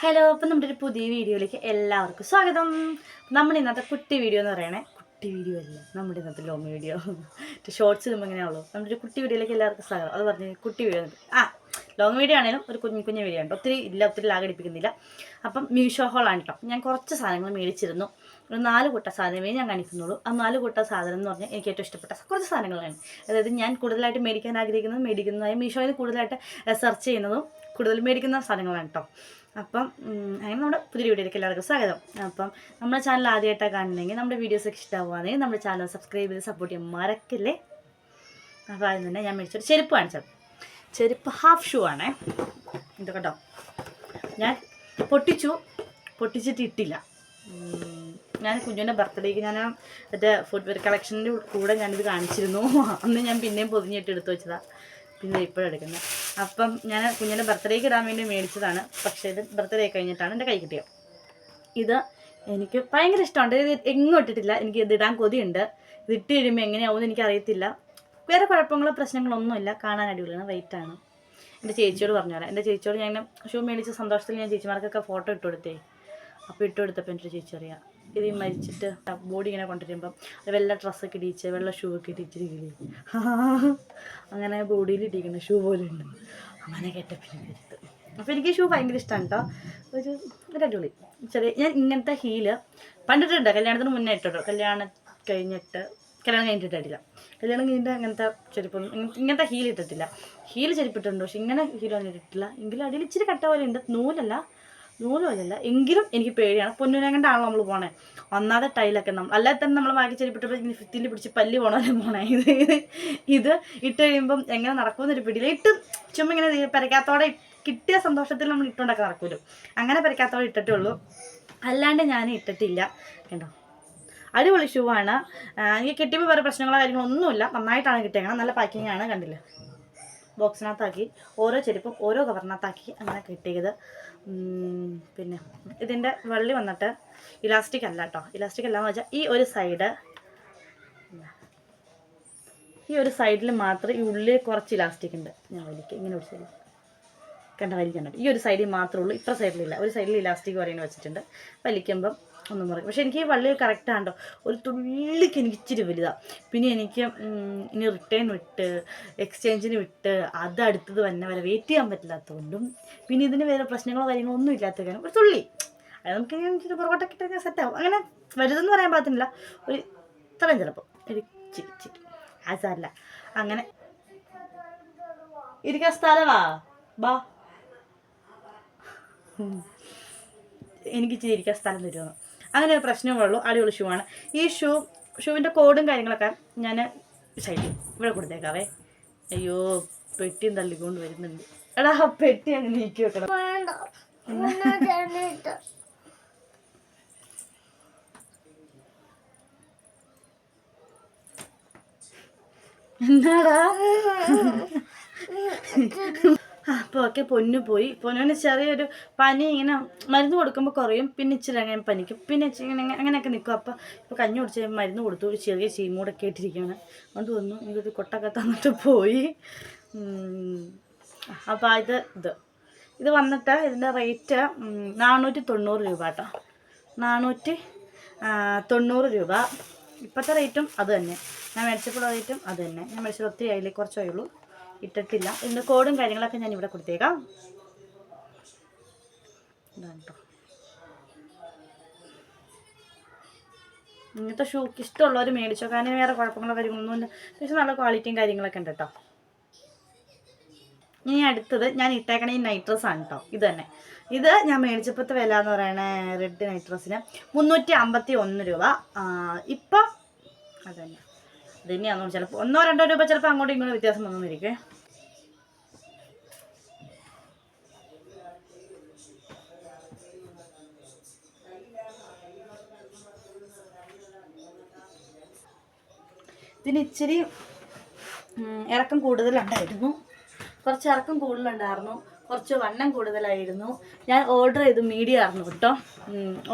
Hello അപ്പം നമ്മുടെ ഒരു പുതിയ വീഡിയോയിലേക്ക് എല്ലാവർക്കും സ്വാഗതം. നമ്മൾ ഇന്നത്തെ കുട്ടി വീഡിയോ എന്ന് പറയണേ കുട്ടി വീഡിയോ അല്ല നമ്മുടെ ഇന്നത്തെ ലോങ് വീഡിയോ. ഷോർട്സ് ഇടുമ്പോൾ ഇങ്ങനെയാണല്ലോ നമ്മുടെ ഒരു കുട്ടി വീഡിയോയിലേക്ക് എല്ലാവർക്കും സ്വാഗതം. അത് പറഞ്ഞ് കുട്ടി വീഡിയോ ആ ലോങ് വീഡിയോ ആണെങ്കിലും ഒരു കുഞ്ഞു കുഞ്ഞു വീഡിയോ ഉണ്ട് ഒത്തിരി ഇല്ല ഒത്തിരി ലാഗ് അടിപ്പിക്കുന്നില്ല. അപ്പം മീഷോ ഹോളാണ് കേട്ടോ ഞാൻ കുറച്ച് സാധനങ്ങൾ മേടിച്ചിരുന്നു. ഒരു നാല് കൂട്ട സാധനമേ ഞാൻ കാണിക്കുന്നുള്ളൂ. ആ നാല് കൂട്ട സാധനം എന്ന് പറഞ്ഞാൽ എനിക്ക് ഏറ്റവും ഇഷ്ടപ്പെട്ട കുറച്ച് സാധനങ്ങളാണ്. അതായത് ഞാൻ കൂടുതലായിട്ട് മേടിക്കാൻ ആഗ്രഹിക്കുന്നതും മേടിക്കുന്നതായി മീഷോയിൽ കൂടുതലായിട്ട് സെർച്ച് ചെയ്യുന്നതും കൂടുതൽ മേടിക്കുന്ന സാധനങ്ങളാണ് കേട്ടോ അപ്പം അങ്ങനെ നമ്മുടെ പുതിയ വീഡിയോയിലേക്ക് എല്ലാവർക്കും സ്വാഗതം. അപ്പം നമ്മുടെ ചാനൽ ആദ്യമായിട്ടാണ് കാണുന്നെങ്കിൽ നമ്മുടെ വീഡിയോസ് ഒക്കെ ഇഷ്ടമാവുകയാണെങ്കിൽ നമ്മുടെ ചാനൽ സബ്സ്ക്രൈബ് ചെയ്ത് സപ്പോർട്ട് ചെയ്യാൻ മറക്കില്ലേ? അപ്പോൾ ആദ്യം തന്നെ ഞാൻ മേടിച്ചൊരു ചെരുപ്പ് കാണിച്ചത്. ചെരുപ്പ് ഹാഫ് ഷൂ ആണേ. ഇത് കേട്ടോ ഞാൻ പൊട്ടിച്ചു. പൊട്ടിച്ചിട്ട് ഇട്ടില്ല. ഞാൻ കുഞ്ഞിന്റെ ബർത്ത്ഡേക്ക് ഞാൻ മറ്റേ ഫുട്വെയർ കളക്ഷന്റെ കൂടെ ഞാനിത് കാണിച്ചിരുന്നു. അന്ന് ഞാൻ പിന്നെയും പൊതിഞ്ഞിട്ട് എടുത്തു വെച്ചതാണ് പിന്നെ ഇപ്പോഴെടുക്കുന്നത് അപ്പം ഞാൻ കുഞ്ഞിന്റെ ബർത്ത്ഡേക്ക് ഇടാൻ വേണ്ടി മേടിച്ചതാണ്. പക്ഷേ ഇത് ബർത്ത്ഡേ കഴിഞ്ഞിട്ടാണ് എന്റെ കൈ കിട്ടിയത്. ഇത് എനിക്ക് ഭയങ്കര ഇഷ്ടമുണ്ട്. ഇത് എങ്ങും ഇട്ടിട്ടില്ല. എനിക്ക് ഇത് ഇടാൻ കൊതിയുണ്ട്. ഇത് ഇട്ട് കഴിയുമ്പോൾ എങ്ങനെയാവുമെന്ന് എനിക്ക് അറിയത്തില്ല വേറെ കുഴപ്പങ്ങളോ പ്രശ്നങ്ങളോ ഒന്നുമില്ല കാണാൻ അടിപൊളിയാണ്. വെയിറ്റാണ് എന്റെ ചേച്ചിയോട് പറഞ്ഞു എന്റെ ചേച്ചിയോട് ഞാൻ ഷൂ മേടിച്ച സന്തോഷത്തിൽ ഞാൻ ചേച്ചിമാർക്കൊക്കെ ഫോട്ടോ ഇട്ട് കൊടുത്തേ. അപ്പോൾ ഇട്ട് കൊടുത്തപ്പോൾ എന്റെ ചേച്ചി അറിയാം. ഇത് മരിച്ചിട്ട് ബോഡി ഇങ്ങനെ കൊണ്ടുവരുമ്പം വെള്ള ഡ്രസ്സൊക്കെ ഇടിച്ച് വെള്ള ഷൂ ഒക്കെ ഇടിച്ചിരിക്കില്ലേ അങ്ങനെ ബോഡിയിൽ ഇടിക്കുന്ന ഷൂ പോലെ ഉണ്ട്. അങ്ങനെ കേട്ടപ്പിന്നെ കരുത്ത് അപ്പോൾ എനിക്ക് ഷൂ ഭയങ്കര ഇഷ്ടമാണ് കേട്ടോ ഒരു ഒരു അടിപൊളി. ചെറിയ ഞാൻ ഇങ്ങനത്തെ ഹീൽ പണ്ടിട്ടുണ്ട് കല്യാണത്തിന് മുന്നേ ഇട്ടോ കല്യാണം കഴിഞ്ഞിട്ട് കല്യാണം കഴിഞ്ഞിട്ട് കഴിഞ്ഞിട്ടിട്ടില്ല കല്യാണം കഴിഞ്ഞിട്ട് അങ്ങനത്തെ ചെരുപ്പൊന്നും ഇങ്ങനത്തെ ഹീൽ ഇട്ടിട്ടില്ല. ഹീൽ ചെരുപ്പിട്ടുണ്ട് പക്ഷെ ഇങ്ങനെ ഹീലൊന്നും ഇട്ടിട്ടില്ല. എങ്കിലും അടിയിൽ ഇച്ചിരി കട്ട പോലെ ഉണ്ട്. നൂലല്ല. നൂൽ അല്ലല്ല എങ്കിലും എനിക്ക് പേടിയാണ്. പൊന്നുരങ്ങണ്ടാണല്ലോ നമ്മൾ പോണേ? ഒന്നാമത്തെ ടൈലൊക്കെ നമ്മൾ അല്ലാതെ തന്നെ നമ്മൾ വാങ്ങി ചെരിപ്പിട്ടപ്പോൾ ഫിത്തിൽ പിടിച്ച് പല്ല് പോണവരെ പോണേ ഇത് ഇത് ഇട്ട് കഴിയുമ്പം എങ്ങനെ നടക്കുമെന്നൊരു പിടിയില്ല. ഇട്ട് ചുമ്മാ ഇങ്ങനെ പെരക്കാത്തോടെ കിട്ടിയ സന്തോഷത്തിൽ നമ്മൾ ഇട്ടുകൊണ്ടൊക്കെ നടക്കുമല്ലോ അങ്ങനെ പെരക്കാത്തോടെ ഇട്ടിട്ടേ ഉള്ളൂ. അല്ലാണ്ട് ഞാൻ ഇട്ടിട്ടില്ല. കേട്ടോ അടിപൊളി ഷൂ ആണ്. എനിക്ക് കിട്ടിയപ്പോൾ വേറെ പ്രശ്നങ്ങളോ കാര്യങ്ങളോ ഒന്നുമില്ല. നന്നായിട്ടാണ് കിട്ടിയേക്കണം. നല്ല പാക്കിംഗ് ആണ് കണ്ടില്ല? ബോക്സിനകത്താക്കി ഓരോ ചെരുപ്പും ഓരോ കവറിനകത്താക്കി അങ്ങനെ കിട്ടിയത്. പിന്നെ ഇതിന്റെ വള്ളി വന്നിട്ട് ഇലാസ്റ്റിക് അല്ല കേട്ടോ ഇലാസ്റ്റിക് അല്ലാന്ന് വെച്ചാൽ ഈ ഒരു സൈഡ് ഈ ഒരു സൈഡിൽ മാത്രം ഈ ഉള്ളിൽ കുറച്ച് ഇലാസ്റ്റിക് ഉണ്ട് ഞാൻ വലിക്ക് ഇങ്ങനെ ഒരു സൈഡിൽ കണ്ട വലിക്കണ്ട. ഈ ഒരു സൈഡിൽ മാത്രമേ ഉള്ളൂ. ഇത്ര സൈഡിലില്ല ഒരു സൈഡിൽ ഇലാസ്റ്റിക് പറയുന്നത് വെച്ചിട്ടുണ്ട്. വലിക്കുമ്പം ഒന്നും പറയും. പക്ഷെ എനിക്ക് വള്ളി കറക്റ്റ് ആണ്ടോ ഒരു തുള്ളിക്ക് എനിക്ക് ഇച്ചിരി വലുതാണ് പിന്നെ എനിക്ക് ഇനി റിട്ടേൺ വിട്ട് എക്സ്ചേഞ്ചിന് വിട്ട് അത് അടുത്തത് വന്നെ വരെ വെയിറ്റ് ചെയ്യാൻ പറ്റില്ലാത്തതുകൊണ്ടും പിന്നെ ഇതിന് വേറെ പ്രശ്നങ്ങളോ കാര്യങ്ങളോ ഒന്നും ഇല്ലാത്ത കാര്യം ഒരു തുള്ളി. അത് നമുക്ക് ഇങ്ങനെ പുറകോട്ടൊക്കെ ഇട്ട് സെറ്റാവും അങ്ങനെ വലുതെന്ന് പറയാൻ പാകത്തില്ല ഒരു ഇത്രയും ചിലപ്പോൾ ഒരു ഇച്ചിരി ഇച്ചിരി. അതല്ല അങ്ങനെ. ഇരിക്കാൻ സ്ഥലമാ ബാ. എനിക്ക് ഇച്ചിരി ഇരിക്കാൻ സ്ഥലം തരുമോ അങ്ങനെ ഒരു പ്രശ്നമേ ഉള്ളൂ. അടിപൊളി ഷൂ ആണ്. ഈ ഷൂ ഷൂവിന്റെ കോഡും കാര്യങ്ങളൊക്കെ ഞാൻ ശൈലി ഇവിടെ കൊടുത്തേക്കാവേ. അയ്യോ പെട്ടിയും തള്ളിക്കൊണ്ട് വരുന്നുണ്ട്. എടാ പെട്ടി അങ്ങ് നീക്കി വെക്കണം. എന്നാടാ അപ്പോൾ ഒക്കെ പൊന്നു പോയി. പൊന്നുവിന് ചെറിയൊരു പനി ഇങ്ങനെ മരുന്ന് കൊടുക്കുമ്പോൾ കുറയും. പിന്നെ ഇച്ചിരി അങ്ങനെ പനിക്കും. പിന്നെ ഇങ്ങനെ അങ്ങനെ- അങ്ങനെയൊക്കെ നിൽക്കും അപ്പോൾ ഇപ്പോൾ കഞ്ഞി കുടിച്ച് മരുന്ന് കൊടുത്തു. ഒരു ചെറിയ ചീമൂടൊക്കെ ആയിട്ടിരിക്കുകയാണ് അതുകൊണ്ട് വന്നു. എനിക്കൊരു കൊട്ടൊക്കെ തന്നിട്ട് പോയി. അപ്പോൾ ഇത് ഇത്. ഇത് വന്നിട്ട് ഇതിന്റെ റേറ്റ് നാനൂറ്റി തൊണ്ണൂറ് രൂപ കേട്ടോ. നാനൂറ്റി തൊണ്ണൂറ് രൂപ. ഇപ്പോഴത്തെ റേറ്റും അത് തന്നെ. ഞാൻ മേടിച്ചപ്പോൾ റേറ്റും അത് തന്നെ. ഞാൻ മേടിച്ചത് ഒത്തിരി ആയില്ലേ? കുറച്ചേ ഉള്ളൂ. ഇട്ടിട്ടില്ല. ഇതിന്റെ കോഡും കാര്യങ്ങളൊക്കെ ഞാൻ ഇവിടെ കൊടുത്തേക്കാം. ഇങ്ങനത്തെ ഷൂക്ക് ഇഷ്ടമുള്ളവർ മേടിച്ചോ? കാരണം വേറെ കുഴപ്പങ്ങളോ കാര്യങ്ങളൊന്നുമില്ല പക്ഷെ നല്ല ക്വാളിറ്റിയും കാര്യങ്ങളൊക്കെ ഉണ്ട് കേട്ടോ ഇനി അടുത്തത് ഞാൻ ഇട്ടേക്കണ ഈ നൈട്രസ് ആണ് കേട്ടോ ഇത് തന്നെ. ഇത് ഞാൻ മേടിച്ചപ്പോഴത്തെ വില എന്ന് പറയണ റെഡ് നൈട്രസിന് മുന്നൂറ്റി അമ്പത്തി ഒന്ന് രൂപ ഇപ്പം അത് തന്നെ. തന്നെയാണെന്ന് ചിലപ്പോൾ ഒന്നോ രണ്ടോ രൂപ ചിലപ്പോൾ അങ്ങോട്ടും ഇങ്ങോട്ടും വ്യത്യാസം വന്നിരിക്കേ ഇതിന് ഇച്ചിരി ഇറക്കം കൂടുതലുണ്ടായിരുന്നു. കുറച്ച് ഇറക്കം കൂടുതലുണ്ടായിരുന്നു. കുറച്ച് വണ്ണം കൂടുതലായിരുന്നു. ഞാൻ ഓർഡർ ചെയ്ത് മീഡിയം ആയിരുന്നു കേട്ടോ.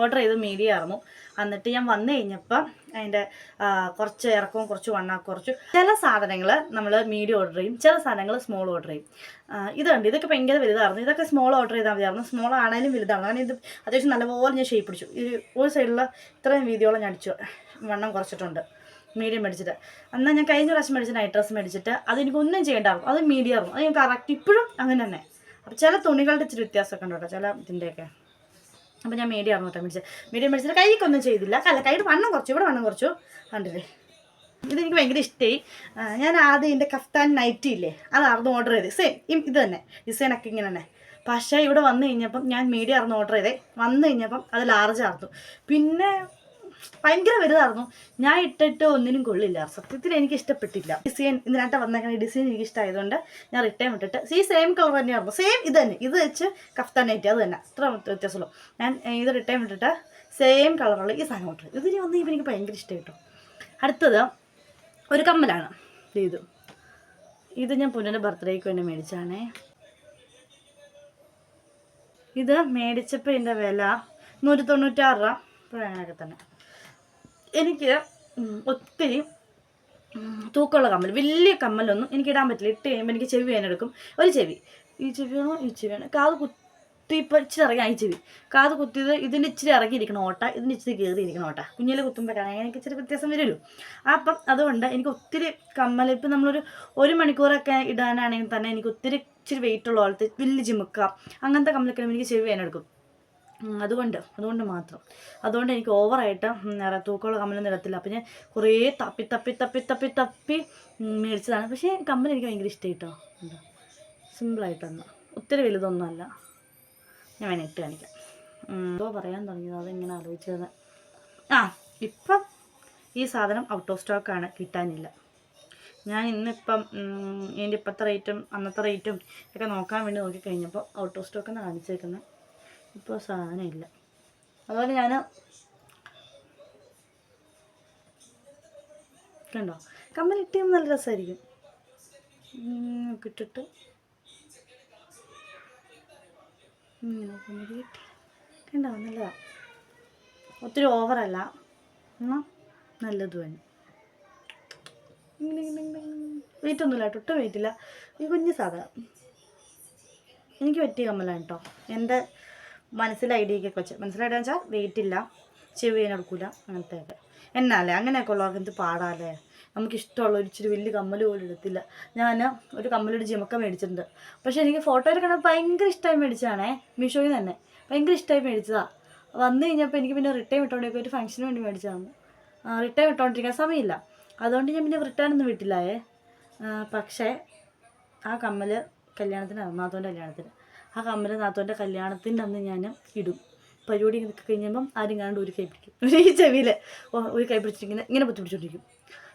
ഓർഡർ ചെയ്ത് മീഡിയം ആയിരുന്നു. എന്നിട്ട് ഞാൻ വന്നു കഴിഞ്ഞപ്പോൾ അതിന്റെ കുറച്ച് ഇറക്കവും കുറച്ച് വണ്ണം കുറച്ചു. ചില സാധനങ്ങൾ നമ്മൾ മീഡിയം ഓർഡർ ചെയ്യും ചില സാധനങ്ങൾ സ്മോൾ ഓർഡർ ചെയ്യും. ഇതുണ്ട് ഇതൊക്കെ ഭയങ്കര വലുതായിരുന്നു. ഇതൊക്കെ സ്മോൾ ഓർഡർ ചെയ്താൽ മതിയായിരുന്നു. സ്മോൾ ആണെങ്കിലും വലുതാണ്. കാരണം ഇത് അത്യാവശ്യം നല്ലപോലെ ഞാൻ ഷേപ്പ് പിടിച്ചു. ഈ ഒരു സൈഡിലുള്ള ഇത്രയും വീതിയോളം ഞാൻ അടിച്ചു. വണ്ണം കുറച്ചിട്ടുണ്ട്. മീഡിയം മേടിച്ചിട്ട്. എന്നാൽ ഞാൻ കഴിഞ്ഞ പ്രാവശ്യം മേടിച്ച നൈറ്റ് ഡ്രസ്സ് മേടിച്ചിട്ട് അതെനിക്കൊന്നും ചെയ്യേണ്ടായിരുന്നു. അത് മീഡിയം ആയിരുന്നു. അത് ഞാൻ കറക്റ്റ് ഇപ്പോഴും അങ്ങനെ തന്നെ. അപ്പോൾ ചില തുണികളുടെ ഇച്ചിരി വ്യത്യാസമൊക്കെ ഉണ്ട് കേട്ടോ ചില ഇതിന്റെയൊക്കെ അപ്പോൾ ഞാൻ മീഡിയം ആണ് കേട്ടോ മേടിച്ചത് മീഡിയം മേടിച്ചിട്ട് കൈക്കൊന്നും ചെയ്തില്ല. അല്ല കൈയുടെ വണ്ണം കുറച്ചു ഇവിടെ വണ്ണം കുറച്ചു. കണ്ടില്ലേ? ഇതെനിക്ക് ഭയങ്കര ഇഷ്ടമായി ഞാൻ ആദ്യം എന്റെ കഫ്താൻ നൈറ്റി ഇല്ലേ അതായിരുന്നു ഓർഡർ ചെയ്തത്. സെയിം ഇത് തന്നെ. ഡിസൈനൊക്കെ ഇങ്ങനെ തന്നെ. പക്ഷേ ഇവിടെ വന്നു കഴിഞ്ഞപ്പം ഞാൻ മീഡിയം ആയിരുന്നു ഓർഡർ ചെയ്തേ. വന്നു കഴിഞ്ഞപ്പം അത് ലാർജ് ആയിരുന്നു. പിന്നെ ഭയങ്കര വലുതായിരുന്നു. ഞാൻ ഇട്ടിട്ട് ഒന്നിനും കൊള്ളില്ല. സത്യത്തിൽ എനിക്ക് ഇഷ്ടപ്പെട്ടില്ല. ഡിസൈൻ ഇതിനായിട്ട് വന്നേക്കുന്ന ഡിസൈൻ എനിക്ക് ഇഷ്ടമായതുകൊണ്ട് ഞാൻ റിട്ടേൺ ഇട്ടിട്ട് ഈ സെയിം കളർ തന്നെയായിരുന്നു. സെയിം ഇത് തന്നെ. ഇത് വെച്ച് കഫ്താൻ നൈറ്റി അത് തന്നെ. അത്ര വ്യത്യാസമുള്ളൂ. ഞാൻ ഇത് റിട്ടേൺ ഇട്ടിട്ട് സെയിം കളറുള്ള ഈ സാധനം ഇട്ടു. ഇതിന് വന്ന് ഇപ്പം എനിക്ക് ഭയങ്കര ഇഷ്ടം കേട്ടോ. അടുത്തത് ഒരു കമ്മലാണ്. ഇത്. ഇത് ഞാൻ പുനന്റെ ബർത്ത്ഡേക്ക് വേണ്ടി മേടിച്ചാണേ. ഇത് മേടിച്ചപ്പോൾ ഇതിന്റെ വില നൂറ്റി തൊണ്ണൂറ്റാറ് രൂപ. അങ്ങനെയൊക്കെ തന്നെ. എനിക്ക് ഒത്തിരി തൂക്കമുള്ള കമ്മൽ വലിയ കമ്മലൊന്നും എനിക്ക് ഇടാൻ പറ്റില്ല. ഇട്ട് കഴിയുമ്പോൾ എനിക്ക് ചെവി വേനെടുക്കും ഒരു ചെവി. ഈ ചെവിയാണോ ഈ ചെവിയാണ് കാത് കുത്തി ഇപ്പം ഇച്ചിരി ഇറങ്ങി ഈ ചെവി. കാത് കുത്തിയത് ഇതിന്റെ ഇച്ചിരി ഇറങ്ങിയിരിക്കണം ഓട്ട ഇതിന്റെ ഇച്ചിരി കയറിയിരിക്കണം ഓട്ട. കുഞ്ഞിൽ കുത്തുമ്പോഴാണ് എനിക്ക് ഇച്ചിരി വ്യത്യാസം വരുമല്ലോ അപ്പം അതുകൊണ്ട് എനിക്ക് ഒത്തിരി കമ്മൽ ഇപ്പം നമ്മളൊരു ഒരു മണിക്കൂറൊക്കെ ഇടാനാണെങ്കിൽ തന്നെ എനിക്ക് ഒത്തിരി ഇച്ചിരി വെയിറ്റ് ഉള്ള പോലത്തെ വലിയ ജിമുക്ക അങ്ങനത്തെ കമ്മലൊക്കെ എനിക്ക് ചെവി വേനെടുക്കും അതുകൊണ്ട് അതുകൊണ്ട് മാത്രം. അതുകൊണ്ട് എനിക്ക് ഓവറായിട്ട് നിറ തൂക്കമുള്ള കമ്മലൊന്നും ഇടത്തില്ല. അപ്പം ഞാൻ കുറേ തപ്പി തപ്പി തപ്പി തപ്പി തപ്പി മേടിച്ചതാണ്. പക്ഷേ കമ്മൽ എനിക്ക് ഭയങ്കര ഇഷ്ടമായി കേട്ടോ എന്താ സിമ്പിളായിട്ടൊന്ന് ഒത്തിരി വലുതൊന്നുമല്ല ഞാൻ വേണേ ഇട്ട് കാണിക്കാം. എന്തോ പറയാൻ തുടങ്ങിയത്. അതെങ്ങനെ ആലോചിച്ചത് ആ ഇപ്പം ഈ സാധനം ഔട്ട് ഓഫ് സ്റ്റോക്കാണ് കിട്ടാനില്ല. ഞാൻ ഇന്നിപ്പം ഇതിന്റെ ഇപ്പോഴത്തെ റേറ്റും അന്നത്തെ റേറ്റും ഒക്കെ നോക്കാൻ വേണ്ടി നോക്കിക്കഴിഞ്ഞപ്പോൾ ഔട്ട് ഓഫ് സ്റ്റോക്ക് എന്ന് കാണിച്ചേക്കുന്നത് ഇപ്പോൾ സാധനം ഇല്ല അതുപോലെ ഞാൻ കണ്ടോ? കമ്മലിട്ട് നല്ല രസമായിരിക്കും ഇട്ടിട്ട് ഇങ്ങനെ. കണ്ടോ? നല്ലതാ. ഒത്തിരി ഓവറല്ല എന്നാൽ നല്ലത് തന്നെ. വെയിറ്റ് ഒന്നുമില്ല ഒട്ടും വെയിറ്റില്ല ഈ കുഞ്ഞു സാധനം. എനിക്ക് പറ്റിയ കമ്മലാണ് കേട്ടോ. എന്റെ മനസ്സിൽ ഐഡിയക്കൊക്കെ വെച്ച്. മനസ്സിലായിട്ട് വെച്ചാൽ വെയിറ്റ് ഇല്ല. ചെവി എടുക്കൂല അങ്ങനത്തെയൊക്കെ എന്നാലേ? അങ്ങനെയൊക്കെ ഉള്ളവർക്ക് എന്ത് പാടാല്ലേ? നമുക്കിഷ്ടമുള്ള ഒരു ഇച്ചിരി വലിയ കമ്മൽ പോലും എടുത്തില്ല. ഞാൻ ഒരു കമ്മലൊരു ജിമക്ക മേടിച്ചിട്ടുണ്ട്. പക്ഷെ എനിക്ക് ഫോട്ടോ എടുക്കണത് ഭയങ്കര ഇഷ്ടമായി മേടിച്ചതാണേ. മീഷോയിൽ തന്നെ. ഭയങ്കര ഇഷ്ടമായി മേടിച്ചതാണ് വന്നു കഴിഞ്ഞപ്പോൾ എനിക്ക് പിന്നെ റിട്ടേൺ വിട്ടോണ്ടൊക്കെ ഒരു ഫംഗ്ഷന് വേണ്ടി മേടിച്ചതാണ്. റിട്ടേൺ വിട്ടോണ്ടിരിക്കാൻ സമയമില്ല. അതുകൊണ്ട് ഞാൻ പിന്നെ റിട്ടേൺ ഒന്നും വിട്ടില്ലായേ പക്ഷേ ആ കമ്മൽ കല്യാണത്തിന് നാത്തോന്റെ കല്യാണത്തിന്. ആ കമ്മൽ നാത്തോന്റെ കല്യാണത്തിന്റെ അന്ന് ഞാൻ ഇടും. പരിപാടി ഒക്കെ കഴിഞ്ഞപ്പം ആരും കാണാണ്ട് ഒരു കൈ പിടിക്കും. ഈ ചെവിയിൽ ഒരു കൈ പിടിച്ചിട്ടിങ്ങനെ ഇങ്ങനെ പൊത്തി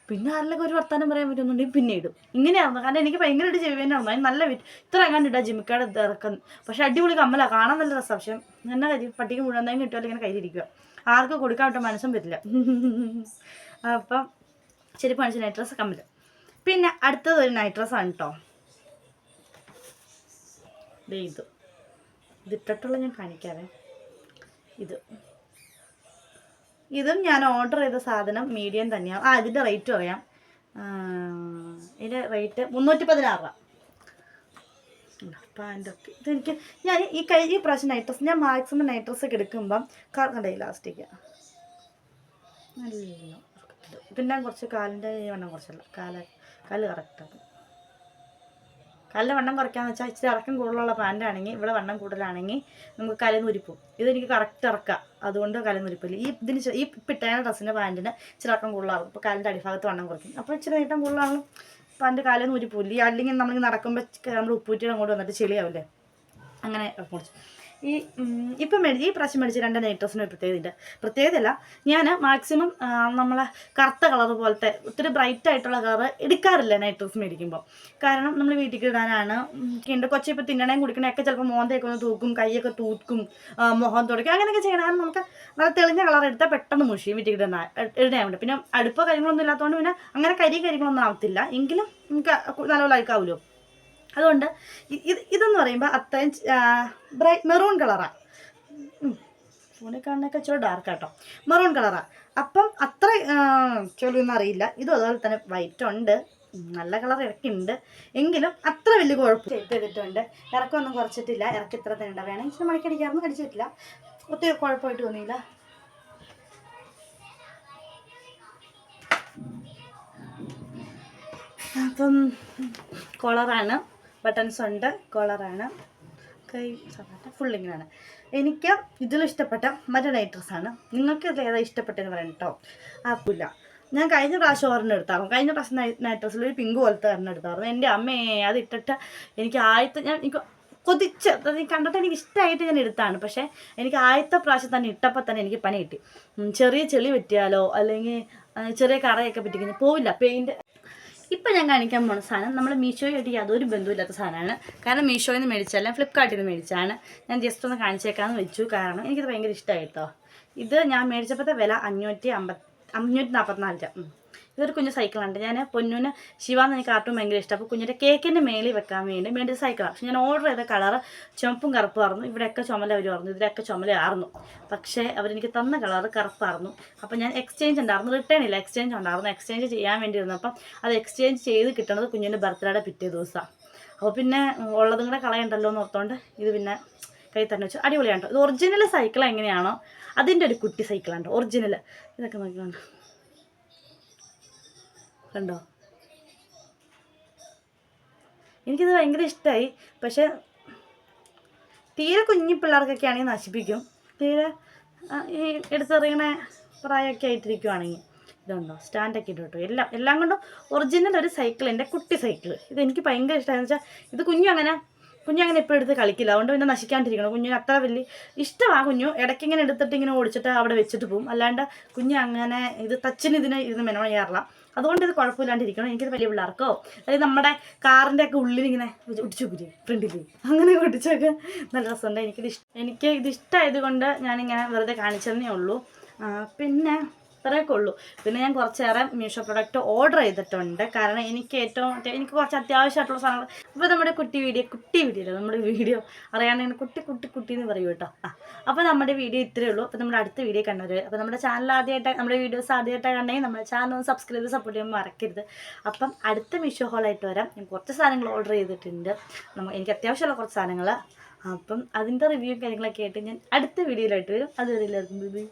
പിന്നെ ആരെല്ലാം ഒരു വർത്താനം പറയാൻ പറ്റുന്നുണ്ടെങ്കിൽ പിന്നെ ഇടും. ഇങ്ങനെയായിരുന്നു കാരണം എനിക്ക് ഭയങ്കരമായിട്ട് ചെവി തന്നെ അതിന് നല്ല ഇത്ര എങ്ങാണ്ട് ജിമിക്കാട് ഇറക്കുന്നത് പക്ഷെ അടിപൊളി കമ്മല കാണാൻ നല്ല രസം. പക്ഷെ എന്നാ കാര്യം പട്ടിക്ക് മുഴുവൻ കിട്ടുമല്ലോ ഇങ്ങനെ കയ്യിലിരിക്കുക. ആർക്ക് കൊടുക്കാൻ വിട്ട മനസ്സും പറ്റില്ല അപ്പം ശരി പണിച്ച നൈറ്റ് ഡ്രസ്സ് കമ്മൽ പിന്നെ അടുത്തത് ഒരു നൈറ്റ് ഡ്രസ്സാണ് കേട്ടോ ദേ ഇത്. ഇതിട്ടിട്ടുള്ള ഞാൻ കാണിക്കാവേ. ഇത്. ഇതും ഞാൻ ഓർഡർ ചെയ്ത സാധനം മീഡിയം തന്നെയാണ് ആ ഇതിന്റെ റേറ്റും അറിയാം ഇതിന്റെ റേറ്റ് മുന്നൂറ്റി പതിനാറ് രൂപ. പാന്റൊക്കെ ഇതെനിക്ക് ഞാൻ ഈ കൈ ഈ പ്രാവശ്യം ഡ്രസ്സ് ഞാൻ മാക്സിമം നൈട്രസ് ഒക്കെ എടുക്കുമ്പം കറക്കണ്ടേ ഇലാസ്റ്റിക് നല്ല പിന്നെ കുറച്ച് കാലിന്റെ വണ്ണം കുറച്ചല്ല. കാല കാൽ കറക്റ്റാണ് കാലിന്റെ വണ്ണം കുറയ്ക്കാന്ന് വെച്ചാൽ ഇച്ചിരി ഇറക്കം കൂടുതലുള്ള പാന്റ് ആണെങ്കിൽ ഇവിടെ വണ്ണം കൂടുതലാണെങ്കിൽ നമുക്ക് കലന്ന് ഉരിപ്പും. ഇതെനിക്ക് കറക്റ്റ് ഇറക്കാം. അതുകൊണ്ട് കലന്ന് ഉരിപ്പില്ല. ഈ ഇതിന് ഈ പിട്ടേന ഡ്രസ്സിന്റെ പാന്റിന് ഇച്ചിരി ഇറക്കം കൂടുതലാകും ഇപ്പോൾ കാലിന്റെ അടിഭാഗത്ത് വണ്ണം കുറയ്ക്കും. അപ്പോൾ ഇച്ചിരി നീട്ടം കൂടുതലാണ് പാന്റ് കാലന്ന് ഉരിപ്പില്ല അല്ലെങ്കിൽ നമ്മൾ നടക്കുമ്പോൾ നമ്മൾ ഉപ്പൂറ്റിയുടെ അങ്ങോട്ട് വന്നിട്ട് ചെളിയാവില്ലേ? അങ്ങനെ കുറച്ച് ഈ ഇപ്പം മേടിച്ച് ഈ പ്രാവശ്യം മേടിച്ച് രണ്ട് നൈറ്റ് ഡ്രസ്സിന് ഒരു പ്രത്യേകതയുണ്ട് പ്രത്യേകതയല്ല ഞാൻ മാക്സിമം നമ്മളെ കറുത്ത കളർ പോലത്തെ ഒത്തിരി ബ്രൈറ്റ് ആയിട്ടുള്ള കളർ എടുക്കാറില്ല നൈറ്റ് ഡ്രസ്സ് മേടിക്കുമ്പോൾ കാരണം നമ്മൾ വീട്ടിൽ ഇടാനാണ് ഉണ്ട്. കൊച്ചി ഇപ്പോൾ തിന്നണേം കുടിക്കണയൊക്കെ ചിലപ്പോൾ മോന്തയൊക്കെ ഒന്ന് തൂക്കും കൈയൊക്കെ തൂക്കും മുഖം തുടക്കും അങ്ങനെയൊക്കെ ചെയ്യണം. നമുക്ക് നല്ല തെളിഞ്ഞ കളർ എടുത്താൽ പെട്ടെന്ന് മുഷിയും വീട്ടിൽ ഇടുന്ന വേണ്ടി പിന്നെ അടുപ്പോ കാര്യങ്ങളൊന്നും ഇല്ലാത്തതുകൊണ്ട് പിന്നെ അങ്ങനെ കരി കാര്യങ്ങളൊന്നും ആവത്തില്ല. എങ്കിലും നമുക്ക് നല്ലപോലെ അയക്കാവുമല്ലോ അതുകൊണ്ട് ഇത് ഇതെന്ന് പറയുമ്പോൾ അത്രയും ബ്രൈറ്റ് മെറൂൺ കളറാണ് ഫോണിൽ കാണുന്നൊക്കെ ഇച്ചിരി ഡാർക്ക് കേട്ടോ മെറൂൺ കളറാണ് അപ്പം അത്ര ചൊല്ലിയൊന്നും അറിയില്ല. ഇതും അതുപോലെ തന്നെ വൈറ്റ് ഉണ്ട്. നല്ല കളർ ഇറക്കുന്നുണ്ട് എങ്കിലും അത്ര വലിയ കുഴപ്പം ഷേപ്പ് ചെയ്തിട്ടുണ്ട്. ഇറക്കമൊന്നും കുറച്ചിട്ടില്ല. ഇറക്കി ഇത്ര തന്നെ ഉണ്ട്. വേണമെങ്കിൽ മണിക്കടിക്കാറൊന്നും അടിച്ചിട്ടില്ല. ഒത്തിരി കുഴപ്പമായിട്ട് തോന്നിയില്ല. അപ്പം കോളറാണ് ബട്ടൺസ് ഉണ്ട് കോളറാണ് കൈ സാധാരണ ഫുള്ളിങ്ങാണ് എനിക്ക് ഇതിൽ ഇഷ്ടപ്പെട്ട മറ്റേ നൈറ്റ് ഡ്രസ്സാണ് നിങ്ങൾക്ക് ഇതിൽ ഏതാ ഇഷ്ടപ്പെട്ടതെന്ന് പറയണം കേട്ടോ ആപ്പില്ല ഞാൻ കഴിഞ്ഞ പ്രാവശ്യം ഒരെണ്ണം എടുത്തായിരുന്നു. കഴിഞ്ഞ പ്രാവശ്യം നൈറ്റ് ഡ്രസ്സിൽ ഒരു പിങ്ക് പോലത്തെ ഒരെണ്ണം എടുത്തായിരുന്നു. എന്റെ അമ്മയെ അത് ഇട്ടിട്ട് എനിക്ക് ആദ്യത്തെ ഞാൻ എനിക്ക് കൊതിച്ച് കണ്ടിട്ട് എനിക്ക് ഇഷ്ടമായിട്ട് ഞാൻ എടുത്താണ്. പക്ഷേ എനിക്ക് ആദ്യത്തെ പ്രാവശ്യം തന്നെ ഇട്ടപ്പോൾ തന്നെ എനിക്ക് പണി കിട്ടി. ചെറിയ ചെളി പറ്റിയാലോ അല്ലെങ്കിൽ ചെറിയ കറയൊക്കെ പറ്റിക്കുന്നു പോവില്ല. പെയിന്റ് ഇപ്പം ഞാൻ കാണിക്കാൻ പോണ സാധനം നമ്മൾ മീഷോയായിട്ട് യാതൊരു ബന്ധമില്ലാത്ത സാധനമാണ്. കാരണം മീഷോയിൽ നിന്ന് മേടിച്ചല്ല ഫ്ലിപ്കാർട്ടിൽ നിന്ന് മേടിച്ചാണ് ഞാൻ ജസ്റ്റ് ഒന്ന് കാണിച്ചേക്കാമെന്ന് വെച്ചു. കാരണം എനിക്കത് ഭയങ്കര ഇഷ്ടമായി കേട്ടോ ഇത് ഞാൻ മേടിച്ചപ്പോഴത്തെ വില അഞ്ഞൂറ്റി അമ്പത്തി അഞ്ഞൂറ്റി നാൽപ്പത്തിനാല് രൂപ. ഇതൊരു കുഞ്ഞു സൈക്കിളുണ്ട് ഞാൻ പൊന്നുന് ശിവാന്ന് എനിക്ക് കാർട്ടൂൺ ഭയങ്കര ഇഷ്ടം. അപ്പോൾ കുഞ്ഞിന്റെ കേക്കിന്റെ മേളിൽ വെക്കാൻ വേണ്ടി മേടിച്ച സൈക്കിളാണ് പക്ഷെ ഞാൻ ഓർഡർ ചെയ്ത കളറ് ചുമപ്പും കറുപ്പായിരുന്നു ഇവിടെയൊക്കെ ചുമല അവർ പറഞ്ഞു. ഇവിടെയൊക്കെ ചുമലയായിരുന്നു പക്ഷേ അവരെനിക്ക് തന്ന കളറ് കറുപ്പായിരുന്നു അപ്പോൾ ഞാൻ എക്സ്ചേഞ്ച് ഉണ്ടായിരുന്നു റിട്ടേൺ ഇല്ല. എക്സ്ചേഞ്ച് ഉണ്ടായിരുന്നു എക്സ്ചേഞ്ച് ചെയ്യാൻ വേണ്ടി ഇരുന്നപ്പം അത് എക്സ്ചേഞ്ച് ചെയ്ത് കിട്ടുന്നത് കുഞ്ഞിന്റെ ബർത്ത്ഡേയുടെ പിറ്റേ ദിവസമാണ് അപ്പോൾ പിന്നെ ഉള്ളതും കൂടെ കളയണ്ടല്ലോ എന്ന് ഓർത്തോണ്ട് ഇത് പിന്നെ കൈ തന്നെ വെച്ചു. അടിപൊളിയാണ് ഇത് ഒറിജിനൽ സൈക്കിൾ എങ്ങനെയാണോ അതിന്റെ ഒരു കുട്ടി സൈക്കിളാണ് ഒറിജിനൽ ഇതൊക്കെ നോക്കിക്കോണ്ട് കണ്ടോ? എനിക്കിത് ഭയങ്കര ഇഷ്ടമായി പക്ഷെ തീരെ കുഞ്ഞു പിള്ളേർക്കൊക്കെ ആണെങ്കിൽ നശിപ്പിക്കും. തീരെ ഈ എടുത്തെറിയണ പ്രായമൊക്കെ ആയിട്ടിരിക്കുവാണെങ്കിൽ. ഇതുണ്ടോ? സ്റ്റാൻഡൊക്കെ ഇട്ടു കേട്ടോ എല്ലാം എല്ലാം കൊണ്ടും ഒറിജിനൽ ഒരു സൈക്കിൾ എന്റെ കുട്ടി സൈക്കിൾ ഇത് എനിക്ക് ഭയങ്കര ഇഷ്ടമായെന്ന് വെച്ചാൽ ഇത് കുഞ്ഞു അങ്ങനെ കുഞ്ഞു അങ്ങനെ ഇപ്പോൾ എടുത്ത് കളിക്കില്ല. അതുകൊണ്ട് പിന്നെ നശിക്കാണ്ടിരിക്കണം. കുഞ്ഞിന് അത്ര വലിയ ഇഷ്ടമാണ് കുഞ്ഞു. ഇടയ്ക്ക് ഇങ്ങനെ എടുത്തിട്ട് ഇങ്ങനെ ഓടിച്ചിട്ട് അവിടെ വെച്ചിട്ട് പോകും അല്ലാണ്ട് കുഞ്ഞു അങ്ങനെ ഇത് ടച്ചിന് ഇതിന് ഇരുന്ന് മെനോ ചെയ്യാറില്ല. അതുകൊണ്ട് ഇത് കുഴപ്പമില്ലാണ്ടിരിക്കണം. എനിക്കിത് വലിയ പിള്ളേർക്കോ? അതായത് നമ്മുടെ കാറിന്റെ ഒക്കെ ഉള്ളിൽ ഇങ്ങനെ ഒട്ടിച്ചു പോരി ഫ്രണ്ടിൽ അങ്ങനെ ഒട്ടിച്ചൊക്കെ നല്ല രസമുണ്ട്. എനിക്കിത് ഇഷ്ടം എനിക്ക് ഇത് ഇഷ്ടമായത് കൊണ്ട് ഞാനിങ്ങനെ വെറുതെ കാണിച്ചതന്നേ ഉള്ളൂ. പിന്നെ ഇത്രയൊക്കെ ഉള്ളൂ പിന്നെ ഞാൻ കുറച്ചേറെ മീഷോ പ്രൊഡക്റ്റ് ഓർഡർ ചെയ്തിട്ടുണ്ട്. കാരണം എനിക്ക് ഏറ്റവും എനിക്ക് കുറച്ച് അത്യാവശ്യമായിട്ടുള്ള സാധനങ്ങൾ ഇപ്പോൾ നമ്മുടെ കുട്ടി വീഡിയോ കുട്ടി വീഡിയോ നമ്മുടെ വീഡിയോ അറിയാണ്ട് കുട്ടി കുട്ടി കുട്ടി എന്ന് പറയൂ കേട്ടോ. ആ അപ്പോൾ നമ്മുടെ വീഡിയോ ഇത്രയേ ഉള്ളൂ. അപ്പോൾ നമ്മുടെ അടുത്ത വീഡിയോ കണ്ടവർ അപ്പോൾ നമ്മുടെ ചാനൽ ആദ്യമായിട്ട് നമ്മുടെ വീഡിയോസ് ആദ്യമായിട്ട് കണ്ടെങ്കിൽ നമ്മുടെ ചാനൽ ഒന്ന് സബ്സ്ക്രൈബ് സപ്പോർട്ട് ചെയ്യാൻ മറക്കരുത്. അപ്പം അടുത്ത മീഷോ ഹോളായിട്ട് വരാം. ഞാൻ കുറച്ച് സാധനങ്ങൾ ഓർഡർ ചെയ്തിട്ടുണ്ട്. നമുക്ക് എനിക്ക് അത്യാവശ്യമുള്ള കുറച്ച് സാധനങ്ങൾ അപ്പം അതിന്റെ റിവ്യൂ കാര്യങ്ങളൊക്കെ ആയിട്ട് ഞാൻ അടുത്ത വീഡിയോയിലായിട്ട് വരും. അതുവരെ എല്ലാവർക്കും ബൈ